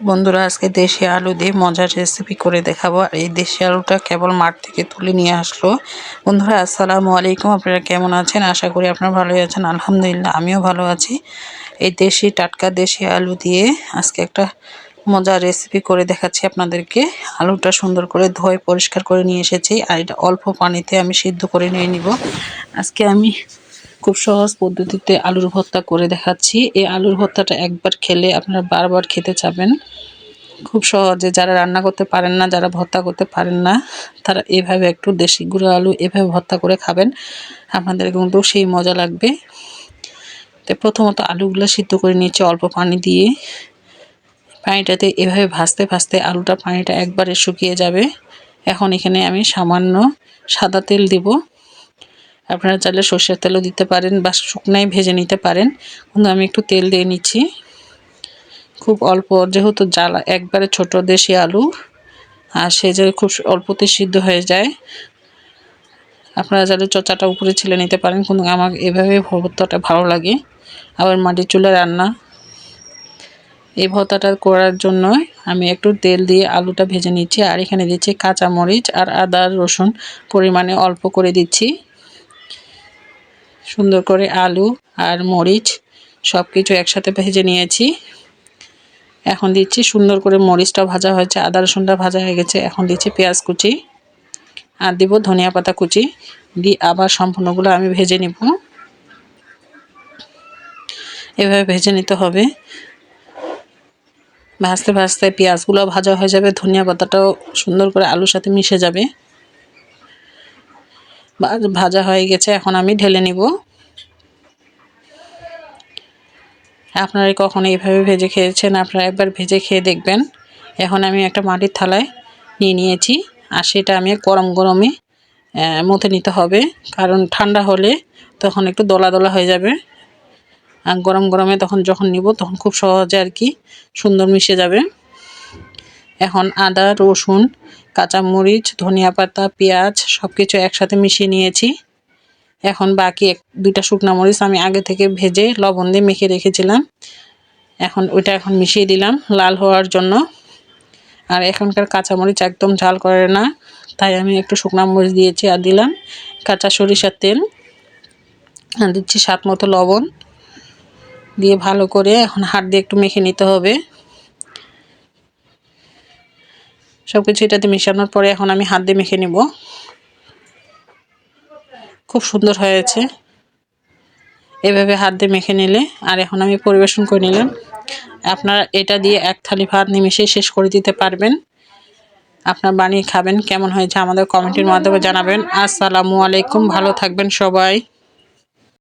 বন্ধুরা, আজকে দেশি আলু দিয়ে মজার রেসিপি করে দেখাবো। আর এই দেশি আলুটা কেবল মাঠ থেকে তুলে নিয়ে আসলো। বন্ধুরা, আসসালামু আলাইকুম। আপনারা কেমন আছেন? আশা করি আপনারা ভালোই আছেন। আলহামদুলিল্লাহ, আমিও ভালো আছি। এই দেশি টাটকা দেশি আলু দিয়ে আজকে একটা মজার রেসিপি করে দেখাচ্ছি আপনাদেরকে। আলুটা সুন্দর করে ধোয় পরিষ্কার করে নিয়ে এসেছি। আর এটা অল্প পানিতে আমি সিদ্ধ করে নিয়ে নিব। আজকে আমি খুব সহজ পদ্ধতিতে আলুর ভর্তা করে দেখাচ্ছি। এই আলুর ভর্তাটা একবার খেলে আপনারা বারবার খেতে চাবেন। খুব সহজে যারা রান্না করতে পারেন না, যারা ভর্তা করতে পারেন না, তারা এভাবে একটু দেশি গুঁড়ো আলু এভাবে ভর্তা করে খাবেন। আপনাদের কিন্তু সেই মজা লাগবে। তো প্রথমত আলুগুলো সিদ্ধ করে নিয়েছি অল্প পানি দিয়ে। পানিটাতে এভাবে ভাজতে ভাজতে আলুটা পানিটা একবারে শুকিয়ে যাবে। এখন এখানে আমি সামান্য সাদা তেল দিব। আপনারা চাইলে সর্ষের তেলও দিতে পারেন বা শুকনাই ভেজে নিতে পারেন। কিন্তু আমি একটু তেল দিয়ে নিচ্ছি। খুব অল্প, যেহেতু জ্বালা একবারে ছোট দেশি আলু, আর সে যে খুব অল্পতে সিদ্ধ হয়ে যায়। আপনারা যাদের চচাটা উপরে ছিলে নিতে পারেন, কিন্তু আমার এভাবে ভর্তাটা ভালো লাগে। আবার মাটির চুলে রান্না। এই ভর্তাটা করার জন্য আমি একটু তেল দিয়ে আলুটা ভেজে নিচ্ছি, আর এখানে দিচ্ছি কাঁচামরিচ আর আদা রসুন পরিমাণে অল্প করে দিচ্ছি। সুন্দর করে আলু আর মরিচ সব কিছু একসাথে ভেজে নিয়েছি। এখন দিচ্ছি সুন্দর করে মরিচটা ভাজা হয়েছে, আদা রসুনটা ভাজা হয়ে গেছে। এখন দিচ্ছি পেঁয়াজ কুচি আর দিব ধনিয়া পাতা কুচি। দিয়ে আবার সম্পূর্ণগুলো আমি ভেজে নিব। এভাবে ভেজে নিতে হবে। ভাজতে ভাজতে পেঁয়াজগুলো ভাজা হয়ে যাবে, ধনিয়া পাতাটাও সুন্দর করে আলুর সাথে মিশে যাবে। ভাজা হয়ে গেছে, এখন আমি ঢেলে নিব। আপনারা কখনো এইভাবে ভেজে খেয়েছেন? আপনারা একবার ভেজে খেয়ে দেখবেন। এখন আমি একটা মাটির থালায় নিয়ে নিয়েছি, আর সেটা আমি গরম গরমে মতে নিতে হবে, কারণ ঠান্ডা হলে তখন একটু দলা দলা হয়ে যাবে। আর গরম গরমে তখন যখন নিব, তখন খুব সহজে আর কি সুন্দর মিশে যাবে। এখন আদা, রসুন কাঁচামরিচ, ধনিয়া পাতা, পেঁয়াজ সব কিছু একসাথে মিশিয়ে নিয়েছি। এখন বাকি এক দুইটা শুকনো মরিচ আমি আগে থেকে ভেজে লবণ দিয়ে মেখে রেখেছিলাম। এখন ওইটা এখন মিশিয়ে দিলাম লাল হওয়ার জন্য। আর এখনকার কাঁচামরিচ একদম ঝাল করে না, তাই আমি একটু শুকনো মরিচ দিয়েছি আর দিলাম কাঁচা সরিষার তেল। আর দিচ্ছি স্বাদ মতো লবণ। দিয়ে ভালো করে এখন হাত দিয়ে একটু মেখে নিতে হবে। সব কিছু এটাতে মেশানোর পরে এখন আমি হাত দিয়ে মেখে নিব। খুব সুন্দর হয়েছে। এভাবে হাত দিয়ে মেখে নিলে, আর এখন আমি পরিবেশন করে নিলাম। আপনারা এটা দিয়ে এক থালি ভাত নিমিশে শেষ করে দিতে পারবেন। আপনার বানিয়ে খাবেন, কেমন হয়েছে আমাদের কমেন্টের মাধ্যমে জানাবেন। আসসালামু আলাইকুম, ভালো থাকবেন সবাই।